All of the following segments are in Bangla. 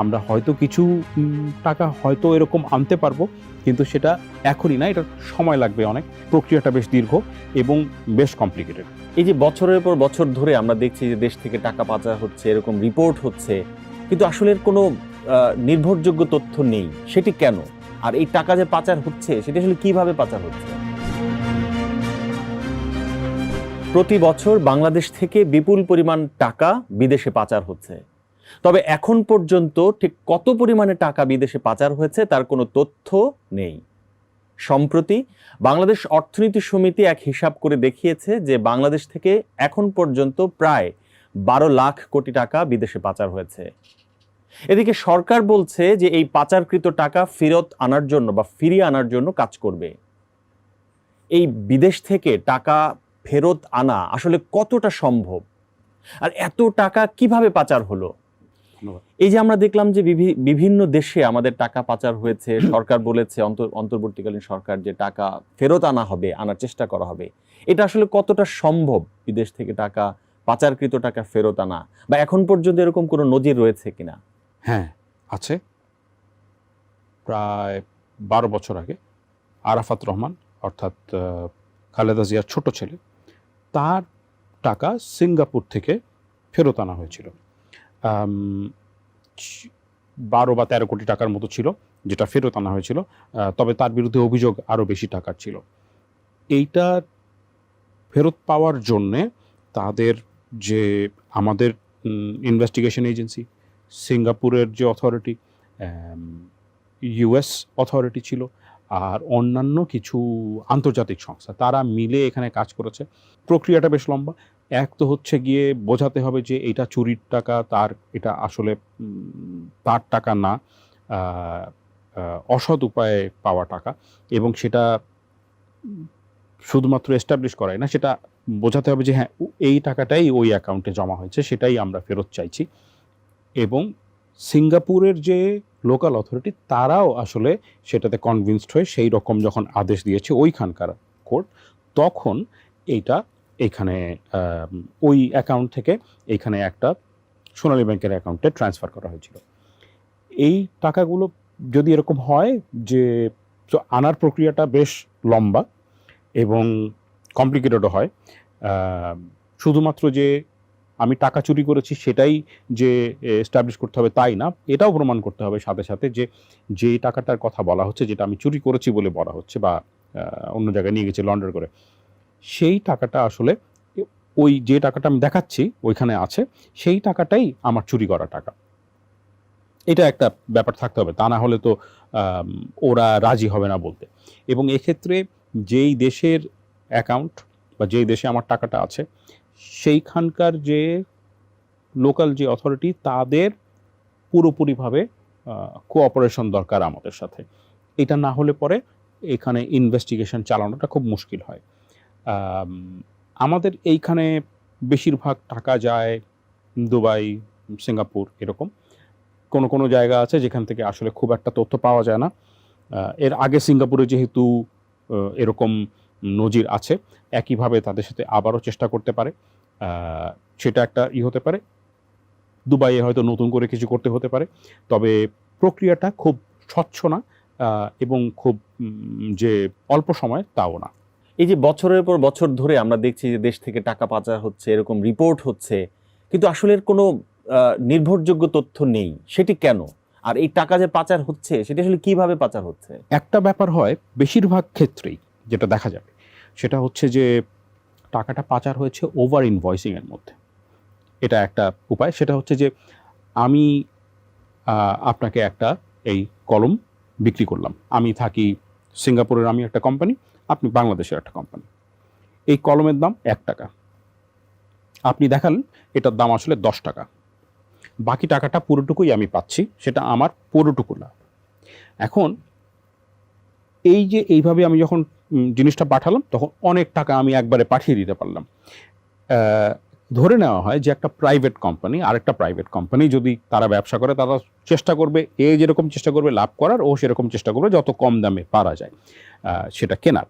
আমরা হয়তো কিছু টাকা হয়তো এরকম আনতে পারব, কিন্তু সেটা এখনই না এটা সময় লাগবে অনেক। প্রক্রিয়াটা বেশ দীর্ঘ এবং বেশ কমপ্লিকেটেড এই যে বছরের পর বছর ধরে আমরা দেখছি যে দেশ থেকে টাকা পাচার হচ্ছে, এরকম রিপোর্ট হচ্ছে, কিন্তু আসলে কোনো নির্ভরযোগ্য তথ্য নেই, সেটি কেন? আর এই টাকা যে পাচার হচ্ছে, সেটি আসলে কীভাবে পাচার হচ্ছে? প্রতি বছর বাংলাদেশ থেকে বিপুল পরিমাণ টাকা বিদেশে পাচার হচ্ছে। তবে এখন পর্যন্ত ঠিক কত পরিমাণে টাকা বিদেশে পাচার হয়েছে তার কোনো তথ্য নেই। সম্প্রতি বাংলাদেশ অর্থনীতি সমিতি এক হিসাব করে দেখিয়েছে যে বাংলাদেশ থেকে এখন পর্যন্ত প্রায় বারো লাখ কোটি টাকা বিদেশে পাচার হয়েছে। এদিকে সরকার বলছে যে এই পাচারকৃত টাকা ফেরত আনার জন্য বা ফিরিয়ে আনার জন্য কাজ করবে। এই বিদেশ থেকে টাকা ফেরত আনা আসলে কতটা সম্ভব? আর এত টাকা কীভাবে পাচার হলো? ধন্যবাদ। এই যে আমরা দেখলাম যে বিভি- বিভিন্ন দেশে আমাদের টাকা পাচার হয়েছে সরকার বলেছে অন্তর- অন্তর্বর্তীকালীন সরকার যে টাকা ফেরত আনা হবে আনার চেষ্টা করা হবে। এটা আসলে কতটা সম্ভব বিদেশ থেকে টাকা পাচারকৃত টাকা ফেরত আনা? বা এখন পর্যন্ত এরকম কোনো নজির রয়েছে কিনা? হ্যাঁ আছে। প্রায় বারো বছর আগে আরাফাত রহমান অর্থাৎ খালেদা জিয়ার ছোট ছেলে তার টাকা সিঙ্গাপুর থেকে ফেরত আনা হয়েছিল। বারো বা তেরো কোটি টাকার মতো ছিল, যেটা ফেরত আনা হয়েছিল। তবে তার বিরুদ্ধে অভিযোগ আরও বেশি টাকার ছিল। এইটা ফেরত পাওয়ার জন্যে তাদের যে আমাদের ইনভেস্টিগেশন এজেন্সি সিঙ্গাপুরের যে অথরিটি ইউএস অথরিটি ছিল, আর অন্যান্য কিছু আন্তর্জাতিক সংস্থা, তারা মিলে এখানে কাজ করেছে। প্রক্রিয়াটা বেশ লম্বা। এক তো হচ্ছে গিয়ে বোঝাতে হবে যে এটা চুরির টাকা, তার এটা আসলে তার টাকা না অসৎ উপায়ে পাওয়া টাকা এবং সেটা শুধুমাত্র এস্টাবলিশ করাই না, সেটা বোঝাতে হবে যে হ্যাঁ এই টাকাটাই ওই অ্যাকাউন্টে জমা হয়েছে, সেটাই আমরা ফেরত চাইছি। এবং সিঙ্গাপুরের যে লোকাল অথরিটি তারাও আসলে সেটাতে কনভিন্সড হয়ে সেই রকম যখন আদেশ দিয়েছে ওইখানকার কোর্ট তখন এইটা আম, ওই অ্যাকাউন্ট থেকে এইখানে একটা সোনালী ব্যাংকের অ্যাকাউন্টে ট্রান্সফার করা হয়েছিল। এই টাকাগুলো যদি এরকম হয় যে আনার প্রক্রিয়াটা বেশ লম্বা এবং কমপ্লিকেটেডও হয় শুধুমাত্র যে আমি টাকা চুরি করেছি সেটাই যে এস্টাবলিশ করতে হবে তাই না এটাও প্রমাণ করতে হবে সাথে সাথে যে যে টাকাটার কথা বলা হচ্ছে যেটা আমি চুরি করেছি বলে বলা হচ্ছে বা অন্য জায়গায় নিয়ে গেছি লন্ডার করে সেই টাকাটা আসলে ওই যে টাকাটা আমি দেখাচ্ছি ওইখানে আছে, সেই টাকাটাই আমার চুরি করা টাকা। এটা একটা ব্যাপার থাকতে হবে, তা না হলে তো ওরা রাজি হবে না বলতে। এবং এক্ষেত্রে যেই দেশের অ্যাকাউন্ট বা যেই দেশে আমার টাকাটা আছে, সেইখানকার যে লোকাল যে অথরিটি তাদের পুরোপুরিভাবে কোঅপারেশন দরকার আমাদের সাথে। এটা না হলে পরে এখানে ইনভেস্টিগেশন চালানোটা খুব মুশকিল হয়। আমাদের এইখানে বেশিরভাগ টাকা যায় দুবাই, সিঙ্গাপুর এরকম। কোনো কোনো জায়গা আছে যেখান থেকে আসলে খুব একটা তথ্য পাওয়া যায় না। এর আগে সিঙ্গাপুরে যেহেতু এরকম নজির আছে, একইভাবে তাদের সাথে আবারও চেষ্টা করতে পারে। সেটা একটা ই হতে পারে। দুবাইয়ে হয়তো নতুন করে কিছু করতে হতে পারে। তবে প্রক্রিয়াটা খুব স্বচ্ছ না এবং খুব যে অল্প সময় তাও না। এই যে বছরের পর বছর ধরে আমরা দেখছি যে দেশ থেকে টাকা পাচার হচ্ছে, এরকম রিপোর্ট হচ্ছে, কিন্তু আসলে কোনো নির্ভরযোগ্য তথ্য নেই। সেটি কেন? আর এই টাকা যে পাচার হচ্ছে, সেটি আসলে কীভাবে পাচার হচ্ছে? একটা ব্যাপার হয় বেশিরভাগ ক্ষেত্রেই, যেটা দেখা যাবে, সেটা হচ্ছে যে টাকাটা পাচার হয়েছে ওভার ইনভয়েসিং এর মধ্যে। এটা একটা উপায়, সেটা হচ্ছে যে আমি আপনাকে একটা এই কলম বিক্রি করলাম। আমি থাকি সিঙ্গাপুরের, আমি একটা কোম্পানি আপনি বাংলাদেশের একটা কোম্পানি এই কলমের দাম এক টাকা। আপনি দেখালেন এটার দাম আসলে দশ টাকা। বাকি টাকাটা পুরোটুকুই আমি পাচ্ছি, সেটা আমার পুরোটুকু লাভ। এখন, এই যে এইভাবে আমি যখন জিনিসটা পাঠালাম, তখন অনেক টাকা আমি একবারে পাঠিয়ে দিতে পারলাম। ধরে নেওয়া হয় যে একটা প্রাইভেট কোম্পানি আরেকটা প্রাইভেট কোম্পানি যদি তারা ব্যবসা করে, তারা চেষ্টা করবে, এ যেরকম চেষ্টা করবে লাভ করার, ও সেরকম চেষ্টা করবে যত কম দামে পারা যায় সেটা কেনার।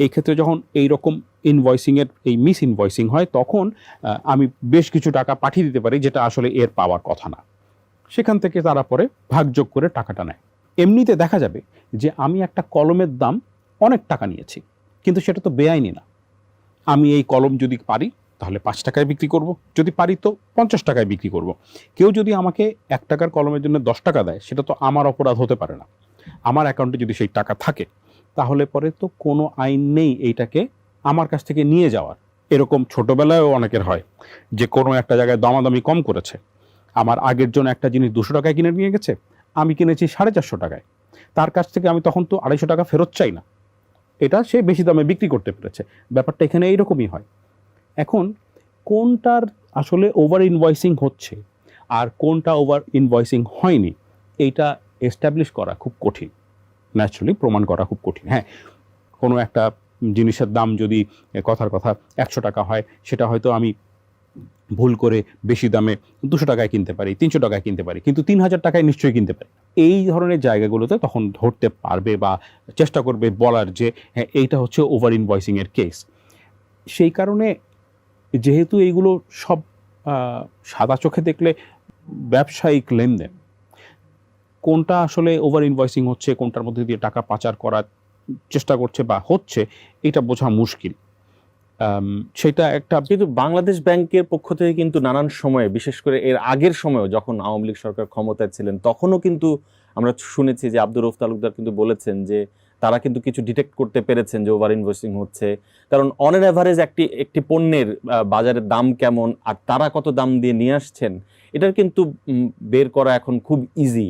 এই ক্ষেত্রে যখন এই রকম ইনভয়েসিংয়ের এই মিস ইনভয়েসিং হয়, তখন আমি বেশ কিছু টাকা পাঠিয়ে দিতে পারি যেটা আসলে এর পাওয়ার কথা না। সেখান থেকে তারা পরে ভাগযোগ করে টাকাটা নেয়। এমনিতে দেখা যাবে যে আমি একটা কলমের দাম অনেক টাকা নিয়েছি, কিন্তু সেটা তো বেআইনি না। আমি এই কলম যদি পারি তাহলে পাঁচ টাকায় বিক্রি করব। যদি পারি তো পঞ্চাশ টাকায় বিক্রি করব। কেউ যদি আমাকে এক টাকার কলমের জন্য দশ টাকা দেয়, সেটা তো আমার অপরাধ হতে পারে না। আমার অ্যাকাউন্টে যদি সেই টাকা থাকে, তাহলে পরে তো কোনো আইন নেই এইটাকে আমার কাছ থেকে নিয়ে যাওয়ার। এরকম ছোটোবেলায়ও অনেকের হয় যে কোনো একটা জায়গায় দামাদামি কম করেছে। আমার আগের জন্য একটা জিনিস দুশো টাকায় কিনে নিয়ে গেছে, আমি কিনেছি সাড়ে চারশো টাকায়। তার কাছ থেকে আমি তখন তো আড়াইশো টাকা ফেরত চাই না। এটা সে বেশি দামে বিক্রি করতে পেরেছে। ব্যাপারটা এখানে এইরকমই হয়। এখন কোনটার আসলে ওভার ইনভয়েসিং হচ্ছে আর কোনটা ওভার ইনভয়েসিং হয়নি, এইটা এস্টাবলিশ করা খুব কঠিন। ন্যাচারালি প্রমাণ করা খুব কঠিন। হ্যাঁ কোনো একটা জিনিসের দাম যদি কথার কথা একশো টাকা হয়, সেটা হয়তো আমি ভুল করে বেশি দামে দুশো টাকায় কিনতে পারি, তিনশো টাকায় কিনতে পারি, কিন্তু তিন হাজার টাকায় নিশ্চয়ই কিনতে পারি। এই ধরনের জায়গাগুলোতে তখন ধরতে পারবে বা চেষ্টা করবে বলার যে হ্যাঁ এইটা হচ্ছে ওভার ইনভয়েসিংয়ের কেস সেই কারণে যেহেতু এইগুলো সব সাদা চোখে দেখলে ব্যবসায়িক লেনদেন। কোনটা আসলে ওভার ইনভয়েসিং হচ্ছে, কোনটার মধ্যে দিয়ে টাকা পাচার করার চেষ্টা করছে বা হচ্ছে, এটা বোঝা মুশকিল। সেটা একটা কিন্তু বাংলাদেশ ব্যাংকের পক্ষ থেকে কিন্তু নানান সময়ে, বিশেষ করে এর আগের সময়েও যখন আওয়ামী লীগ সরকার ক্ষমতায় ছিলেন, তখনও কিন্তু আমরা শুনেছি যে আব্দুর রফ তালুকদার কিন্তু বলেছেন যে তারা কিন্তু কিছু ডিটেক্ট করতে পেরেছেন যে ওভার ইনভেস্টিং হচ্ছে। কারণ অন এন অ্যাভারেজ একটি একটি পণ্যের বাজারের দাম কেমন, আর তারা কত দাম দিয়ে নিয়ে আসছেন, এটার কিন্তু বের করা এখন খুব ইজি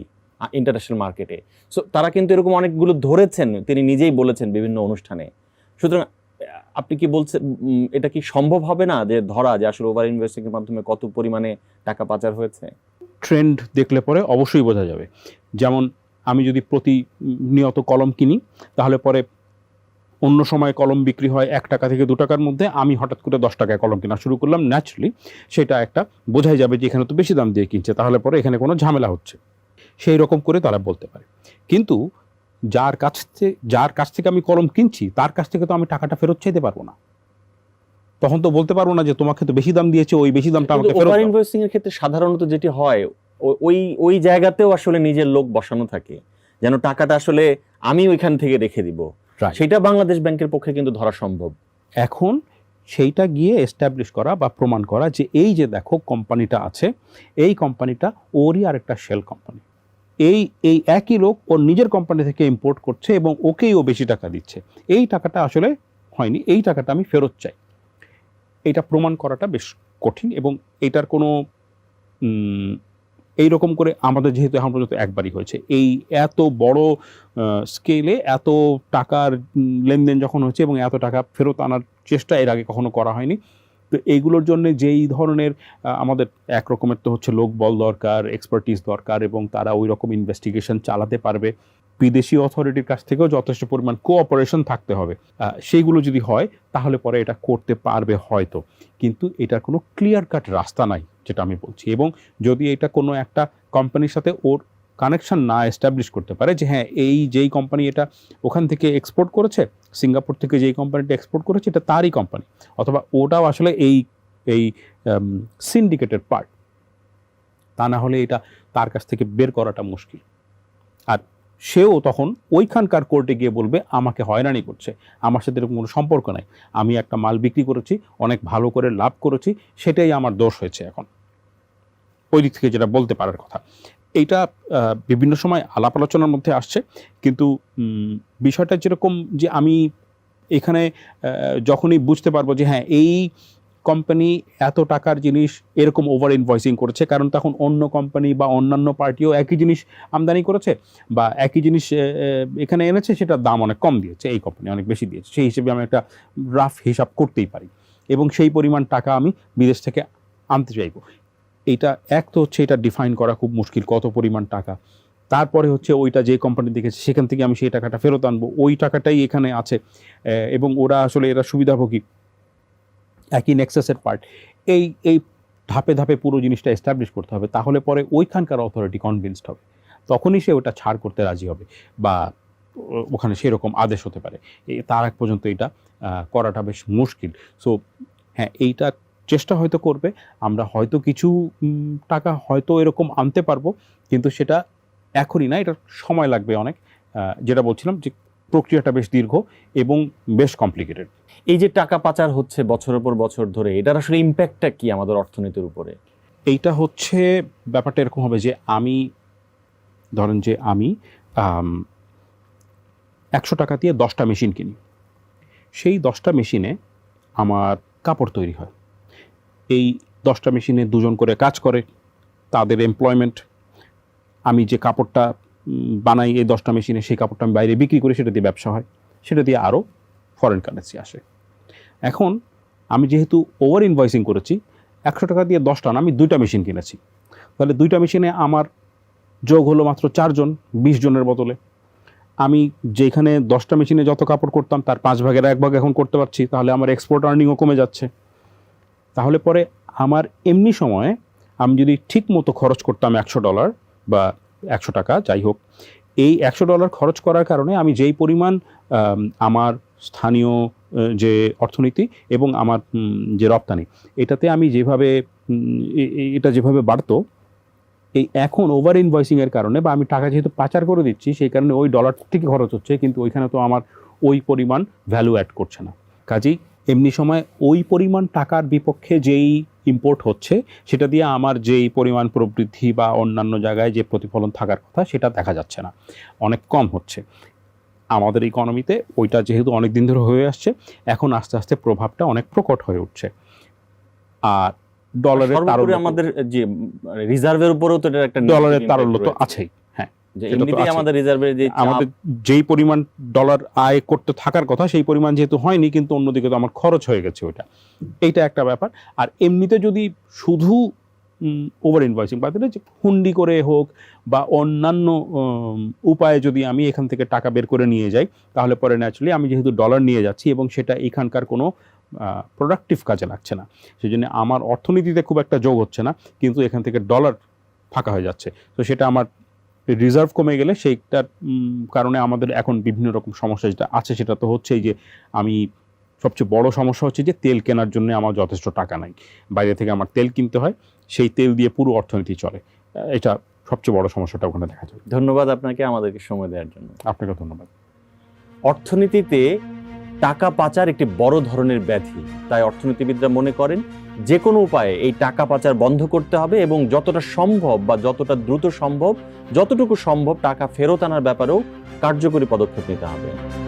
ইন্টারন্যাশনাল মার্কেটে সো তারা কিন্তু এরকম অনেকগুলো ধরেছেন, তিনি নিজেই বলেছেন বিভিন্ন অনুষ্ঠানে। সুতরাং আপনি কি বলছেন এটা কি সম্ভব হবে না যে ধরা যে আসলে ওভার ইনভেস্টিং এর মাধ্যমে কত পরিমাণে টাকা পাচার হয়েছে? ট্রেন্ড দেখলে পরে অবশ্যই বোঝা যাবে। যেমন আমি যদি প্রতিনিয়ত কলম কিনি তাহলে পরে অন্য সময় কলম বিক্রি হয় এক টাকা থেকে দু টাকার মধ্যে আমি হঠাৎ করে দশ টাকায় কলম কেনা শুরু করলাম। ন্যাচারালি সেটা একটা বোঝাই যাবে যে এখানে তো বেশি দাম দিয়ে কিনছে তাহলে পরে এখানে কোনো ঝামেলা হচ্ছে। সেই রকম করে তারা বলতে পারে। কিন্তু যার কাছ থেকে যার কাছ থেকে আমি কলম কিনছি তার কাছ থেকে তো আমি টাকাটা ফেরত চাইতে পারব না। তখন তো বলতে পারব না যে তোমাকে তো বেশি দাম দিয়েছে ওই বেশি দামটা আমাকে ফেরত। ইনভেস্টিং এর ক্ষেত্রে সাধারণত যেটি হয় ওই ওই জায়গাতেও আসলে নিজের লোক বসানো থাকে। যেন টাকাটা আসলে আমি ওইখান থেকে রেখে দিব. সেটা বাংলাদেশ ব্যাংকের পক্ষে কিন্তু ধরা সম্ভব। এখন সেইটা গিয়ে এস্টাবলিশ করা বা প্রমাণ করা যে এই যে দেখো কোম্পানিটা আছে এই কোম্পানিটা ওরই আরেকটা শেল কোম্পানি এই এই একই লোক ওর নিজের কোম্পানি থেকে ইম্পোর্ট করছে এবং ওকেই ও বেশি টাকা দিচ্ছে। এই টাকাটা আসলে হয়নি এই টাকাটা আমি ফেরত চাই। এটা প্রমাণ করাটা বেশ কঠিন এবং এটার কোনো এই রকম করে আমাদের যেহেতু এখন পর্যন্ত একবারই হয়েছে। এই এত বড় স্কেলে এত টাকার লেনদেন যখন হচ্ছে এবং এত টাকা ফেরত আনার চেষ্টা এর আগে কখনো করা হয়নি। তো এইগুলোর জন্য যেই ধরনের আমাদের এক রকমের তো হচ্ছে লোকবল দরকার এক্সপার্টিস দরকার এবং তারা ওই রকম ইনভেস্টিগেশন চালাতে পারবে। বিদেশি অথরিটির কাছ থেকেও যথেষ্ট পরিমাণ কোঅপারেশন থাকতে হবে। সেইগুলো যদি হয় তাহলে পরে এটা করতে পারবে হয়তো। কিন্তু এটার কোনো ক্লিয়ার কাট রাস্তা নাই। যেটা আমি বলছি। এবং যদি এটা কোনো একটা কোম্পানির সাথে ওর কানেকশন না এস্টাবলিশ করতে পারে যে হ্যাঁ এই যেই কোম্পানি এটা ওখান থেকে এক্সপোর্ট করেছে, সিঙ্গাপুর থেকে যেই কোম্পানিটা এক্সপোর্ট করেছে এটা তারই কোম্পানি অথবা ওটাও আসলে এই এই সিন্ডিকেটের পার্ট তা না হলে এটা তার কাছ থেকে বের করাটা মুশকিল। আর সেও তখন ওইখানকার কোর্টে গিয়ে বলবে, আমাকে হয়রানি করছে, আমার সাথে এরকম কোনো সম্পর্ক নাই, আমি একটা মাল বিক্রি করেছি, অনেক ভালো করে লাভ করেছি, সেটাই আমার দোষ হয়েছে এখন। ওই দিক থেকে যেটা বলতে পারার কথা। এইটা বিভিন্ন সময় আলাপ আলোচনার মধ্যে আসছে। কিন্তু বিষয়টা যেরকম যে আমি এখানে যখনই বুঝতে পারব যে হ্যাঁ এই কোম্পানি এত টাকার জিনিস এরকম ওভার ইনভয়েসিং করেছে, কারণ তখন অন্য কোম্পানি বা অন্যান্য পার্টিও একই জিনিস আমদানি করেছে বা একই জিনিস এখানে এনেছে সেটার দাম অনেক কম দিয়েছে, এই কোম্পানি অনেক বেশি দিয়েছে। সেই হিসেবে আমি একটা রাফ হিসাব করতেই পারি। এবং সেই পরিমাণ টাকা আমি বিদেশ থেকে আনতে চাইব। এইটা এক তো হচ্ছে এটা ডিফাইন করা খুব মুশকিল কত পরিমাণ টাকা। তারপরে হচ্ছে ওইটা যে কোম্পানি দেখেছে, সেখান থেকে আমি সেই টাকাটা ফেরত আনব। ওই টাকাটাই এখানে আছে। এবং ওরা আসলে এরা সুবিধাভোগী। একই নেক্সাসের পার্ট এই এই ধাপে ধাপে পুরো জিনিসটা এস্টাবলিশ করতে হবে। তাহলে পরে ওইখানকার অথরিটি কনভিন্সড হবে। তখনই সে ওটা ছাড় করতে রাজি হবে। বা ওখানে সেরকম আদেশ হতে পারে। তার আগ পর্যন্ত এটা করাটা বেশ মুশকিল। সো হ্যাঁ এইটা চেষ্টা হয়তো করবে আমরা হয়তো কিছু টাকা হয়তো এরকম আনতে পারব কিন্তু সেটা এখনই না এটা সময় লাগবে অনেক। যেটা বলছিলাম যে প্রক্রিয়াটা বেশ দীর্ঘ এবং বেশ কমপ্লিকেটেড এই যে টাকা পাচার হচ্ছে বছরের পর বছর ধরে এটার আসলে ইম্প্যাক্টটা কি আমাদের অর্থনীতির উপরে? এইটা হচ্ছে ব্যাপারটা এরকম হবে যে আমি ধরেন যে আমি একশো টাকা দিয়ে দশটা মেশিন কিনি। সেই দশটা মেশিনে আমার কাপড় তৈরি হয়। এই দশটা মেশিনে দুজন করে কাজ করে, তাদের এমপ্লয়মেন্ট আমি যে কাপড়টা বানাই এই দশটা মেশিনে, সেই কাপড়টা আমি বাইরে বিক্রি করি, সেটা দিয়ে ব্যবসা হয়, সেটা দিয়ে আরও ফরেন কারেন্সি আসে। এখন আমি যেহেতু ওভার ইনভয়েসিং করেছি, একশো টাকা দিয়ে দশটা না, আমি দুইটা মেশিন কিনেছি। তাহলে দুইটা মেশিনে আমার যোগ হলো মাত্র চারজন, বিশ জনের বদলে। আমি যেখানে দশটা মেশিনে যত কাপড় করতাম, তার পাঁচ ভাগের এক ভাগ এখন করতে পারছি, তাহলে আমার এক্সপোর্ট আর্নিংও কমে যাচ্ছে। তাহলে পরে আমার এমনি সময়ে আমি যদি ঠিক মতো খরচ করতাম একশো ডলার বা একশো টাকা, যাই হোক, এই একশো ডলার খরচ করার কারণে আমি যেই পরিমাণ আমার স্থানীয় যে অর্থনীতি এবং আমার যে রপ্তানি, এটাতে আমি যেভাবে এটা যেভাবে বাড়তো, এই এখন ওভার ইনভয়েসিংয়ের কারণে বা আমি টাকা যেহেতু পাচার করে দিচ্ছি, সেই কারণে ওই ডলার থেকে খরচ হচ্ছে, কিন্তু ওইখানে তো আমার ওই পরিমাণ ভ্যালু অ্যাড করছে না। কাজেই এমনি সময় ওই পরিমাণ টাকার বিপক্ষে যেই ইম্পোর্ট হচ্ছে সেটা দিয়ে আমার যেই পরিমাণ প্রবৃদ্ধি বা অন্যান্য জায়গায় যে প্রতিফলন থাকার কথা সেটা দেখা যাচ্ছে না। অনেক কম হচ্ছে। আমাদের ইকোনমিতে ওইটা যেহেতু অনেক দিন ধরে হয়ে আসছে এখন আস্তে আস্তে প্রভাবটা অনেক প্রকট হয়ে উঠছে। আর ডলারের আমাদের যে রিজার্ভের উপরেও তো একটা ডলারের তারল্য তো আছেই। এমনিতেই আমাদের রিজার্ভের যে আমাদের যেই পরিমাণ ডলার আয় করতে থাকার কথা সেই পরিমাণ যেহেতু হয়নি কিন্তু অন্যদিকে তো আমার খরচ হয়ে গেছে ওইটা। এইটা একটা ব্যাপার। আর এমনিতে যদি শুধু ওভার ইনভয়েসিং বা যে হুন্ডি করে হোক বা অন্যান্য উপায়ে যদি আমি এখান থেকে টাকা বের করে নিয়ে যাই তাহলে পরে ন্যাচুরালি আমি যেহেতু ডলার নিয়ে যাচ্ছি এবং সেটা এখানকার কোনো প্রোডাক্টিভ কাজে লাগছে না। সেই জন্য আমার অর্থনীতিতে খুব একটা যোগ হচ্ছে না কিন্তু এখান থেকে ডলার ফাঁকা হয়ে যাচ্ছে। তো সেটা আমার রিজার্ভ কমে গেলে সেইটার কারণে আমাদের এখন বিভিন্ন রকম সমস্যা যেটা আছে সেটা তো হচ্ছেই যে আমি সবচেয়ে বড় সমস্যা হচ্ছে যে তেল কেনার জন্য আমার যথেষ্ট টাকা নাই। বাইরে থেকে আমার তেল কিনতে হয় সেই তেল দিয়ে পুরো অর্থনীতি চলে। এটা সবচেয়ে বড় সমস্যাটা ওখানে দেখা যায়। ধন্যবাদ আপনাকে আমাদেরকে সময় দেওয়ার জন্য। আপনাকে ধন্যবাদ। অর্থনীতিতে টাকা পাচার একটি বড় ধরনের ব্যাধি তাই অর্থনীতিবিদরা মনে করেন যে কোনো উপায়ে এই টাকা পাচার বন্ধ করতে হবে এবং যতটা সম্ভব বা যতটা দ্রুত সম্ভব, যতটুকু সম্ভব টাকা ফেরত আনার ব্যাপারেও কার্যকরী পদক্ষেপ নিতে হবে।